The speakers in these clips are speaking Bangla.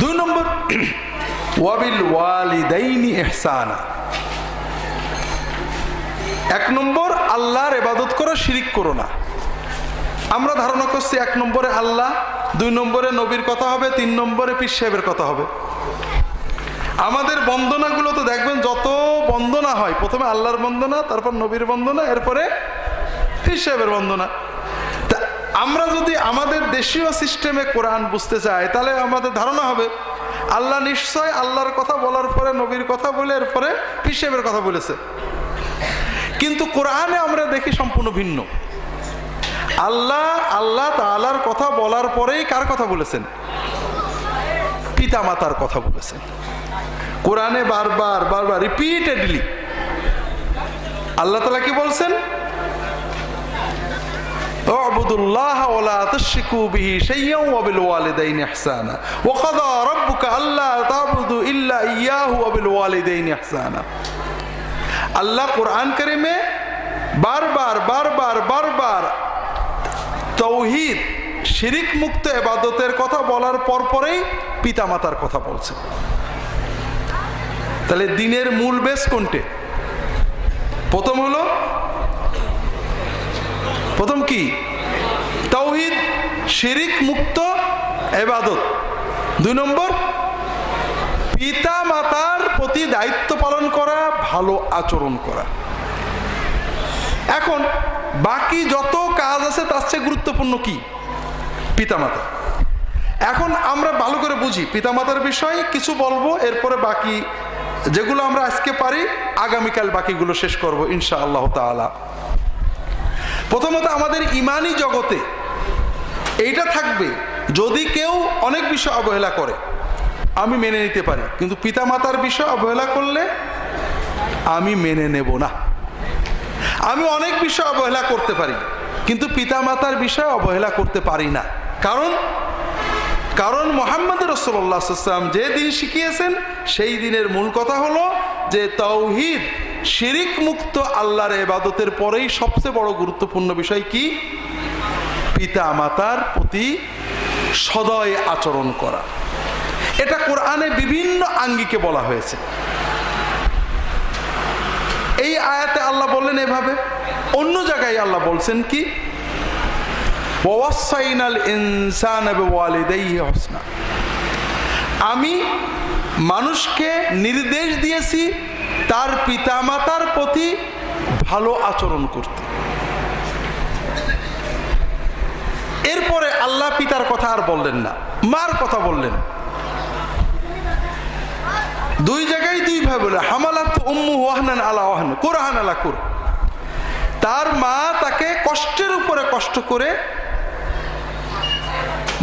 দুই নম্বর, ওয়াবিল ওয়ালিদাইনি এহসানা এক নম্বর, আল্লাহর এবাদত করো শিরিক করো না। আমরা ধারণা করছি এক নম্বরে আল্লাহ, দুই নম্বরে নবীর কথা হবে, তিন নম্বরে পীর সাহেবের কথা হবে। আমাদের বন্দনাগুলো তো দেখবেন, যত বন্দনা হয়, প্রথমে আল্লাহর বন্দনা, তারপর নবীর বন্দনা, এরপরে পীর সাহেবের বন্দনা। আমরা যদি আমাদের দেশীয় সিস্টেমে কোরআন বুঝতে চাই, তাহলে আমাদের ধারণা হবে, আল্লাহ নিশ্চয় আল্লাহর কথা বলার পরে, নবীর কথা বলে এরপরে পীর সাহেবের কথা বলেছে। কিন্তু কোরআনে আমরা দেখি সম্পূর্ণ ভিন্ন। আল্লাহ আল্লাহ তালার কথা বলার পরেই কার কথা বলেছেন? পিতা মাতার কথা বলেছেন। কোরআনে বারবার বারবার রিপিটেডলি আল্লাহ তালা কি বলছেন? আল্লাহ তৌহিদ শিরিক মুক্ত এবাদতের কথা বলার পরপরেই পিতামাতার কথা বলছে। তাহলে দিনের মূল বেশ কোনটে? প্রথম হলো প্রথম কি? তৌহিদ, শিরিক, মুক্ত, এবাদত। দুই নম্বর, পিতা মাতার প্রতি দায়িত্ব পালন করা, ভালো আচরণ করা। এখন, বাকি যত কাজ আছে, তার চেয়ে গুরুত্বপূর্ণ কি? পিতামাতা এখন আমরা ভালো করে বুঝি পিতামাতার বিষয়ে কিছু বলব, এরপরে বাকি যেগুলো আমরা আজকে পারি, আগামীকাল বাকিগুলো শেষ করব ইনশা আল্লাহ তালা প্রথমত আমাদের ইমানি জগতে এইটা থাকবে যদি কেউ অনেক বিষয় অবহেলা করে, আমি মেনে নিতে পারি। কিন্তু পিতামাতার বিষয় অবহেলা করলে আমি মেনে নেব না। আমি অনেক বিষয় অবহেলা করতে পারি, কিন্তু পিতামাতার বিষয় অবহেলা করতে পারি না। কারণ কারণ মোহাম্মদ রসোল্লাহাম যে দিন শিখিয়েছেন, সেই দিনের মূল কথা হলো যে তৌহিদ শিরিক মুক্ত আল্লাহর এবাদতের পরেই সবচেয়ে বড় গুরুত্বপূর্ণ বিষয় কি? পিতা মাতার প্রতি সদয় আচরণ করা। এটা কোরআনে বিভিন্ন আঙ্গিকে বলা হয়েছে। এই আয়াতে আল্লাহ বললেন এভাবে। অন্য জায়গায় আল্লাহ বলছেন কি? আমি মানুষকে নির্দেশ দিয়েছি তার পিতামাতার প্রতি ভালো আচরণ করতে। এরপরে আল্লাহ পিতার কথা আর বললেন না, মার কথা বললেন। দুই জায়গায় দুই ভাই বলে হামালাত উম্মু ওয়াহনান আলা ওয়াহন, কোরআন আলা কুর। তার মা তাকে কষ্টের উপরে কষ্ট করে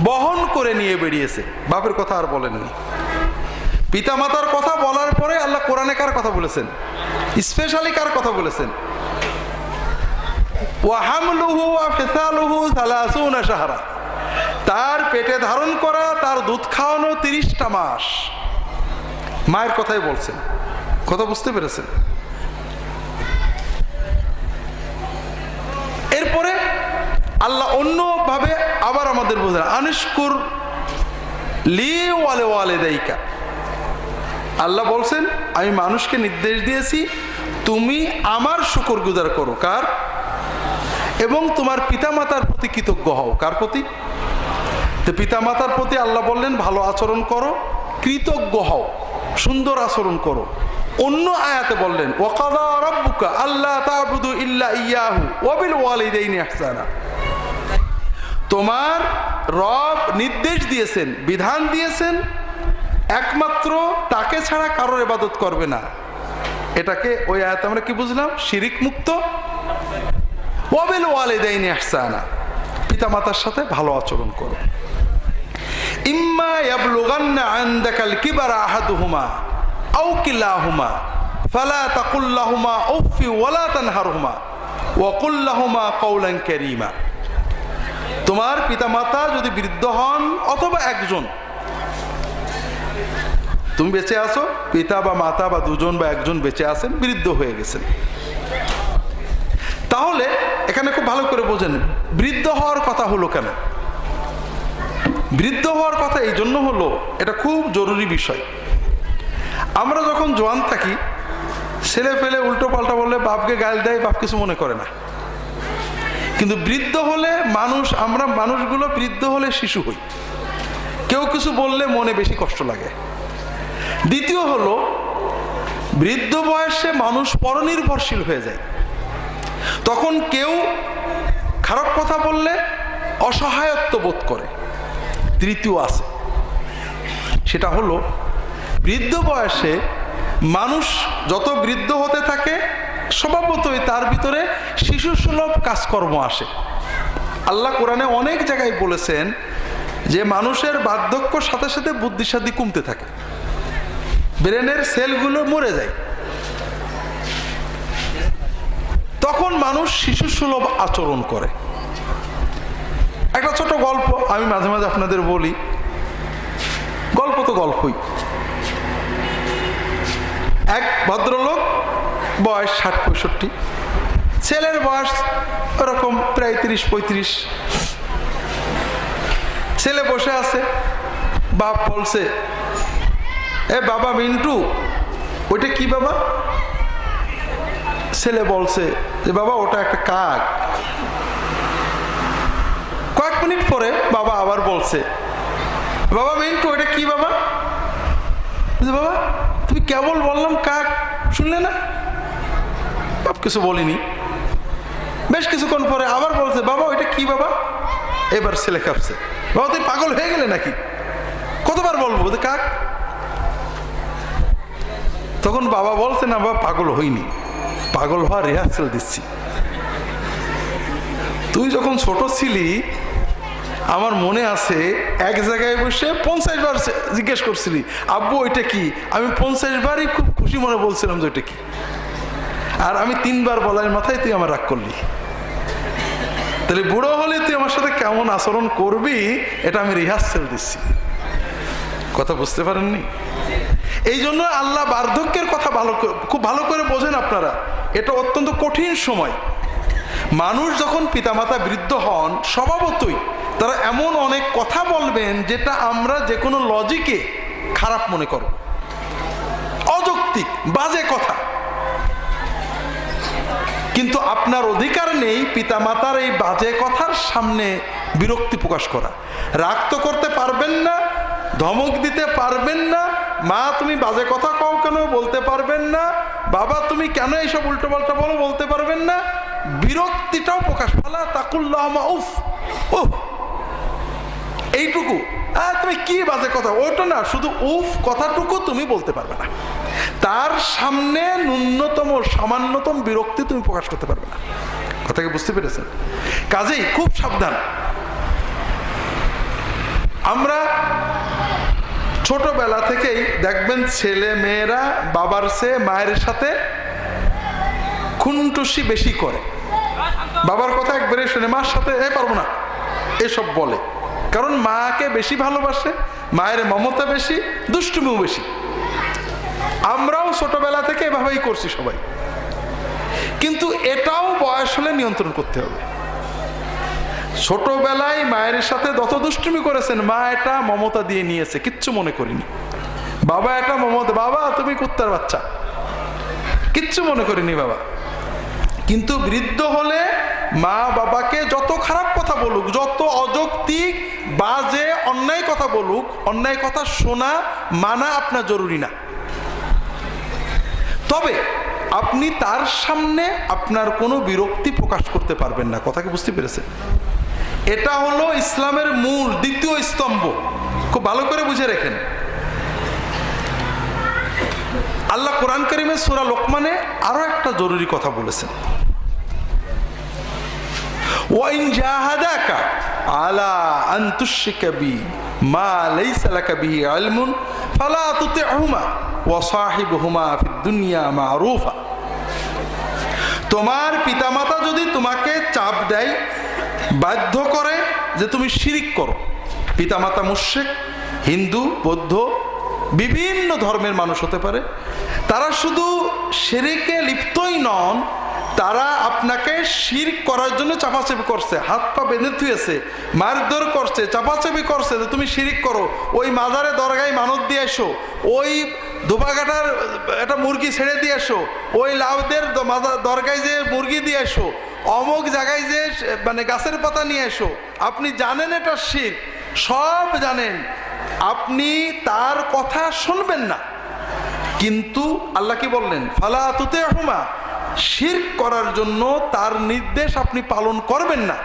বহন করে নিয়ে বেরিয়েছে বাপের কথা আর বলেননি। পিতা মাতার কথা বলার পরে আল্লাহ কোরআনে কার কথা বলেছেন? স্পেশালি কার কথা বলেছেন? সালাসুনা তার পেটে ধারণ করা, তার দুধ খাওয়ানো তিরিশটা মাস। মায়ের কথাই বলছেন। কথা বুঝতে পেরেছেন? এরপরে আল্লাহ অন্যভাবে আবার আমাদের বোঝেন আনিস্কুর লি ওয়ালে ওয়ালে দায়িকা আল্লাহ বলছেন, আমি মানুষকে নির্দেশ দিয়েছি, তুমি আমার শুকর গুজার করো। কার? এবং তোমার পিতামাতার প্রতি কৃতজ্ঞ হও। কার প্রতি? তো পিতামাতার প্রতি আল্লাহ বললেন, ভালো আচরণ করো, কৃতজ্ঞ হও, সুন্দর আচরণ করো। অন্য আয়াতে বললেন আল্লাহ ইয়াহু তোমার রব নির্দেশ দিয়েছেন, বিধান দিয়েছেন একমাত্র তাকে ছাড়া কারোর ইবাদত করবে না। এটাকে ওই আয়াতে আমরা কি বুঝলাম? শিরিক মুক্ত। ওয়াবিল ওয়ালিদাইনি ইহসানা। পিতামাতার সাথে ভালো আচরণ করো। ওয়ালা তানহারহুমা ওয়া কুল্লাহুমা কওলান কারীমা। তোমার যদি বৃদ্ধ হন অথবা একজন তুমি বেঁচে আছো? পিতা বা মাতা বা দুজন বা একজন বেঁচে আছেন, বৃদ্ধ হয়ে গেছেন। তাহলে এখানে খুব ভালো করে বোঝেন, বৃদ্ধ হওয়ার কথা হলো কেন? বৃদ্ধ হওয়ার কথা এই জন্য হলো, এটা খুব জরুরি বিষয়। আমরা যখন জোয়ান থাকি, ছেলে ফেলে উল্টো পাল্টা বললে বাপকে গাল দেয়, বাপ কিছু মনে করে না। কিন্তু বৃদ্ধ হলে মানুষ, আমরা মানুষগুলো বৃদ্ধ হলে শিশু হই। কেউ কিছু বললে মনে বেশি কষ্ট লাগে। দ্বিতীয় হলো, বৃদ্ধ বয়সে মানুষ পরনির্ভরশীল হয়ে যায়। তখন কেউ খারাপ কথা বললে অসহায়ত্ব বোধ করে। তৃতীয় আছে, সেটা হলো, বৃদ্ধ বয়সে মানুষ যত বৃদ্ধ হতে থাকে, স্বভাবতই তার ভিতরে শিশু সুলভ কাজকর্ম আসে। আল্লাহ কোরআনে অনেক জায়গায় বলেছেন যে, মানুষের বার্ধক্যর সাথে সাথে বুদ্ধিসাদ্ধি কমতে থাকে। ব্রেনের সেলগুলো মরে যায়। তখন মানুষ শিশু সুলভ আচরণ করে। একটা ছোট গল্প আমি মাঝে মাঝে আপনাদের বলি। গল্প তো গল্পই। এক ভদ্রলোক, বয়স ষাট পঁয়ষট্টি। ছেলের বয়স ওরকম প্রায় তিরিশ পঁয়ত্রিশ। ছেলে বসে আছে, বাপ বলছে এ বাবা মিন্টু, ওইটা কি বাবা? ছেলে বলছে যে, বাবা, ওটা একটা কাক। কয়েক মিনিট পরে বাবা আবার বলছে, বাবা মিন্টু, ওইটা কি বাবা? বাবা, তুমি কেবল বললাম কাক, শুনলে না? বাপ, কিছু বলিনি। বেশ কিছুক্ষণ পরে আবার বলছে, বাবা, ওইটা কি বাবা? এবার ছেলে কাঁপছে, বাবা, তুই পাগল হয়ে গেলে নাকি? কতবার বলব যে, কাক তখন বাবা বলছে, না বাবা, পাগল হইনি। পাগল হওয়ার রিহার্সেল দিচ্ছি। তুই যখন ছোট ছিলি, আমার মনে আছে, এক জায়গায় বসে পঞ্চাশ বার জিজ্ঞেস করছিলি, আব্বু, ওইটা কি? আমি পঞ্চাশ বারই খুব খুশি মনে বলছিলাম যে ওইটা কি। আর আমি তিনবার বলার মাথায় তুই আমার রাগ করলি। তাহলে বুড়ো হলে তুই আমার সাথে কেমন আচরণ করবি, এটা আমি রিহার্সেল দিচ্ছি। কথা বুঝতে পারেননি? এই জন্য আল্লাহ বার্ধক্যের কথা ভালো খুব ভালো করে বোঝেন আপনারা। এটা অত্যন্ত কঠিন সময়। মানুষ যখন পিতামাতা বৃদ্ধ হন, স্বভাবতই তারা এমন অনেক কথা বলবেন যেটা আমরা যে কোনো লজিকে খারাপ মনে করব। অযৌক্তিক, বাজে কথা। কিন্তু আপনার অধিকার নেই পিতামাতার এই বাজে কথার সামনে বিরক্তি প্রকাশ করা। রাগ তো করতে পারবেন না, ধমক দিতে পারবেন না মা তুমি বাজে কথা কও কেন? বলতে পারবেন না। বাবা তুমি কেন এইসব উল্টো পাল্টা বলো? বলতে পারবেন না। বিরক্তিটাও প্রকাশ পালা। তাকুল্লাহ উফ উফ। এইটুকু। আহ, তুমি কি বাজে কথা? ওইটা না শুধু উফ কথাটুকু তুমি বলতে পারবে না। তার সামনে ন্যূনতম সামান্যতম বিরক্তি তুমি প্রকাশ করতে পারবে না। কথাকে বুঝতে পেরেছেন? কাজেই খুব সাবধান। আমরা ছোটবেলা থেকেই দেখবেন ছেলে মেয়েরা বাবার সে মায়ের সাথে খুনটুসি বেশি করে। বাবার কথা একবারে শুনে মার সাথে, এ, পারব না। এসব বলে। কারণ মাকে বেশি ভালোবাসে, মায়ের মমতা বেশি, দুষ্টুমিও বেশি। আমরাও ছোটবেলা থেকে এভাবেই করছি সবাই। কিন্তু এটাও বয়স হলে নিয়ন্ত্রণ করতে হবে। ছোটবেলায় মায়ের সাথে যত দুষ্টুমি করেছেন, মা এটা মমতা দিয়ে নিয়েছে, কিচ্ছু মনে করিনি। বাবা এটা মমতা, বাবা তুমি কুত্তার বাচ্চা। কিচ্ছু মনে করিনি বাবা। কিন্তু বৃদ্ধ হলে মা বাবাকে যত খারাপ কথা বলুক, যত অযৌক্তিক, বাজে, অন্যায় কথা বলুক, অন্যায় কথা শোনা, মানা আপনার জরুরি না। তবে আপনি তার সামনে আপনার কোনো বিরক্তি প্রকাশ করতে পারবেন না কথাকে বুঝতে পেরেছেন? এটা হলো ইসলামের মূল, দ্বিতীয় স্তম্ভ। খুব ভালো করে বুঝে রেখেন। আল্লাহ কোরআন করিমের সুরা লোকমানে আরও একটা জরুরি কথা বলেছেন। আলা তোমার পিতামাতা যদি তোমাকে চাপ দেয় বাধ্য করে যে তুমি শিরিক করো। পিতামাতা মুশেক হিন্দু, বৌদ্ধ, বিভিন্ন ধর্মের মানুষ হতে পারে। তারা শুধু শিরিকে লিপ্তই নন, তারা আপনাকে শির করার জন্য চাপাচাপি করছে। হাত পা বেঁধে থুয়েছে, মারধর করছে, চাপাচাপি করছে যে তুমি শিরিক করো। ওই মাজারে দরগায় মানত দিয়ে এসো, ওই ধোপাঘাটার একটা মুরগি ছেড়ে দিয়ে এসো, ওই লাউদের দরগায় যে মুরগি দিয়ে এসো অমুক জায়গায় যে মানে গাছের পাতা নিয়ে এসো। আপনি জানেন এটা শির। সব জানেন। আপনি তার কথা শুনবেন না। কিন্তু আল্লাহ কি বললেন? ফালা তুতে হুমা শির করার জন্য তার নির্দেশ আপনি পালন করবেন না।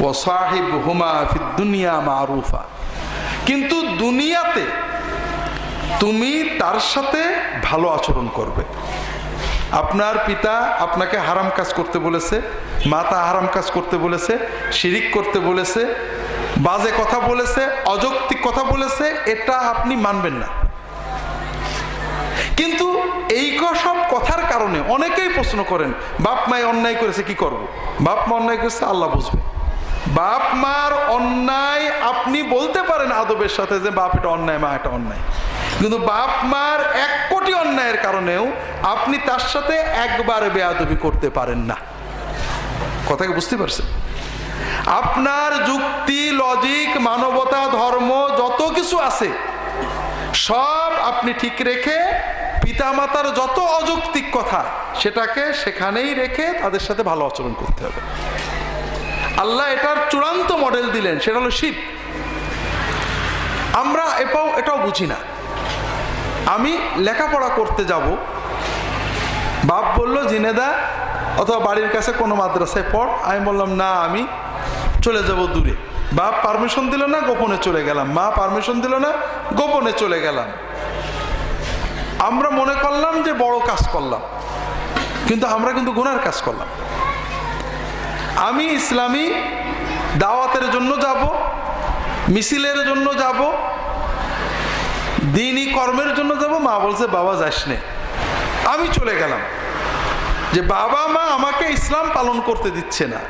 ও সাহিব হুমা দুনিয়া মারুফা। কিন্তু দুনিয়াতে তুমি তার সাথে ভালো আচরণ করবে। আপনার পিতা আপনাকে হারাম কাজ করতে বলেছে, মাতা হারাম কাজ করতে বলেছে, শিরিক করতে বলেছে, বাজে কথা বলেছে, অযৌক্তিক কথা বলেছে, এটা আপনি মানবেন না। কিন্তু এই সব কথার কারণে অনেকেই প্রশ্ন করেন, বাপ মায় অন্যায় করেছে, কি করব। বাপ মা অন্যায় করেছে, আল্লাহ বুঝবে। বাপ মার অন্যায় আপনি বলতে পারেন আদবের সাথে যে বাপ এটা অন্যায়, মা এটা অন্যায়। কিন্তু বাপ মার এক কোটি অন্যায়ের কারণেও আপনি তার সাথে একবার বেয়াদবি করতে পারেন না। কথাকে বুঝতে পারছেন? আপনার যুক্তি লজিক মানবতা, ধর্ম, যত কিছু আছে, সব আপনি ঠিক রেখে পিতামাতার যত অযৌক্তিক কথা সেটাকে সেখানেই রেখে তাদের সাথে ভালো আচরণ করতে হবে। আল্লাহ এটার চূড়ান্ত মডেল দিলেন, সেটা হলো শিব। আমরা এটাও এটাও বুঝি না। আমি লেখাপড়া করতে যাব। বাপ বলল জিনেদা অথবা বাড়ির কাছে কোনো মাদ্রাসায় পড়। আমি বললাম, না, আমি চলে যাব দূরে। বাপ পারমিশন দিল না, গোপনে চলে গেলাম। মা পারমিশন দিল না, গোপনে চলে গেলাম। আমরা মনে করলাম যে বড় কাজ করলাম, কিন্তু আমরা কিন্তু গুনার কাজ করলাম। আমি ইসলামী দাওয়াতের জন্য যাব, মিছিলের জন্য যাব কর্মের জন্য যাব, মা বলছে, বাবা, যাস আমি চলে গেলাম। যে বাবা, মা আমাকে ইসলাম পালন করতে দিচ্ছে না।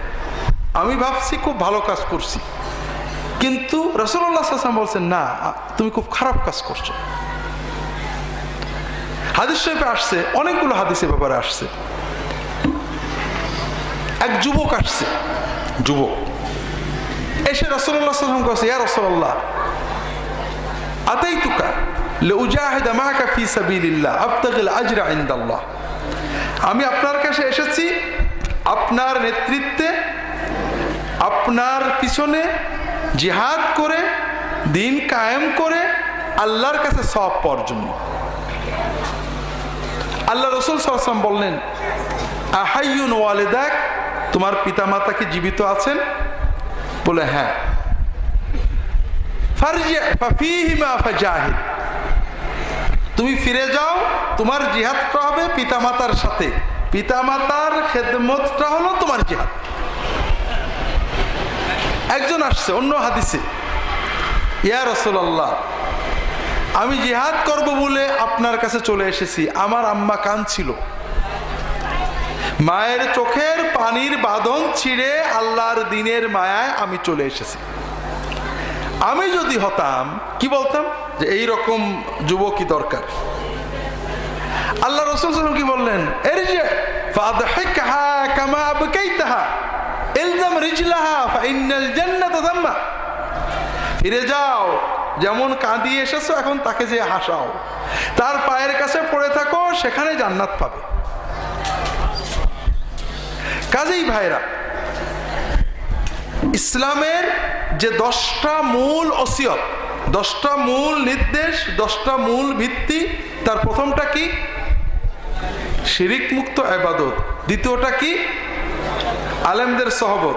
আমি ভাবছি, খুব ভালো কাজ করছি। কিন্তু রসুল্লাহ আসলাম বলছেন, না, তুমি খুব খারাপ কাজ করছ। হাদিস শরীফে আসছে, অনেকগুলো হাদিসের ব্যাপারে আসছে। এক যুবক আসছে। যুবক। এসে রসল্লাহ সাল্লাম কাছে ইয়া রসল্লাহ আতেই তুকা আমি আপনার কাছে এসেছি, আপনার নেতৃত্বে, আপনার পিছনে জিহাদ করে, দিন কায়েম করে আল্লাহর কাছে সব পাওয়ার জন্য। আল্লাহ রসুল সাল্লাম বললেন আহাইন ওয়ালে দেখ তোমার পিতামাতা কি জীবিত আছেন? বলে হ্যাঁ। ফারজিয়া ফাফিহিমা ফাজাহিদ। তুমি ফিরে যাও, তোমার জিহাদটা হবে পিতামাতার সাথে। পিতামাতার খেদমতটা হলো তোমার জিহাদ। একজন আসছে, অন্য হাদিসে। ইয়া রসুল্লাহ আমি জিহাদ করব বলে আপনার কাছে চলে এসেছি, আমার আম্মা কান ছিল মায়ের চোখের পানির বাঁধন ছিঁড়ে আল্লাহর দিনের মায়ায় আমি চলে এসেছি। আমি যদি হতাম, কি বলতাম? যে এই রকম যুবকই দরকার। আল্লাহ রসুল সাল্লাম কি বললেন? এরজে ফাদহিকহা কামা আবকাইতাহা, ইলজাম রিজলাহা ফাইনাল জান্নাত তাম্মা ফিরে যাও, যেমন কাঁদিয়ে এসেছ, এখন তাকে যে হাসাও। তার পায়ের কাছে পড়ে থাকো, সেখানে জান্নাত পাবে। কাজেই ভাইরা, ইসলামের যে দশটা মূল অসিয়ত দশটা মূল নির্দেশ, দশটা মূল ভিত্তি। তার প্রথমটা কি? শিরিক মুক্ত আবাদত। দ্বিতীয়টা কি? আলেমদের সহবত।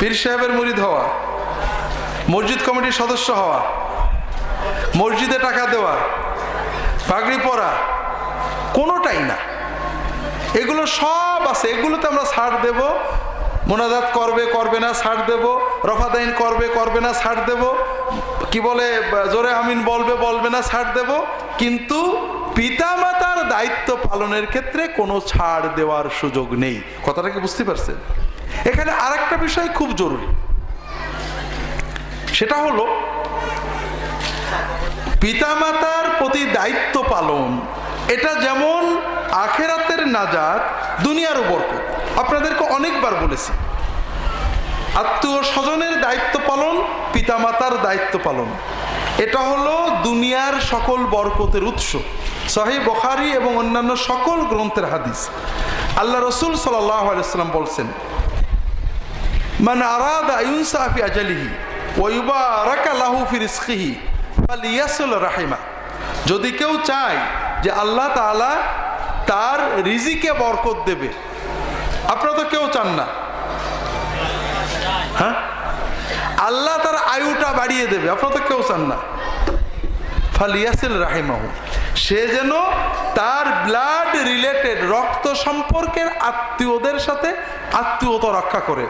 পীর সাহেবের মুরিদ হওয়া। মসজিদ কমিটির সদস্য হওয়া। মসজিদে টাকা দেওয়া। পাগড়ি পরা। কোনোটাই না। এগুলো সব আছে। এগুলোতে আমরা ছাড় দেব। মোনাজাত করবে করবে না ছাড় দেব। রফাদাইন করবে করবে না ছাড় দেব। কি বলে, জোরে আমিন বলবে বলবে না, ছাড় দেব। কিন্তু পিতামাতার দায়িত্ব পালনের ক্ষেত্রে কোনো ছাড় দেওয়ার সুযোগ নেই। কথাটা কি বুঝতে পারছেন? এখানে আরেকটা বিষয় খুব জরুরি। সেটা হলো, পিতামাতার প্রতি দায়িত্ব পালন, এটা যেমন আখেরাতের নাজাত দুনিয়ারও বরকত আপনাদেরকে অনেকবার বলেছি। আত্মীয় স্বজনের দায়িত্ব পালন, পিতামাতার দায়িত্ব পালন। এটা হলো দুনিয়ার সকল বরকতের উৎস। সহি বখারি এবং অন্যান্য সকল গ্রন্থের হাদিস। আল্লাহ রসুল সাল্লাম বলছেন মানে আরাদ যদি কেউ চায় যে আল্লাহ তাআলা তার রিজিকে বরকত দেবে, আপনারা তো কেউ চান না। হ্যাঁ? আল্লাহ তার আয়ুটা বাড়িয়ে দেবে। আপনারা তো কেউ চান না। ফালিয়াসিল রাহিমাহু। সে যেন তার ব্লাড রিলেটেড রক্ত সম্পর্কের আত্মীয়দের সাথে আত্মীয়তা রক্ষা করে।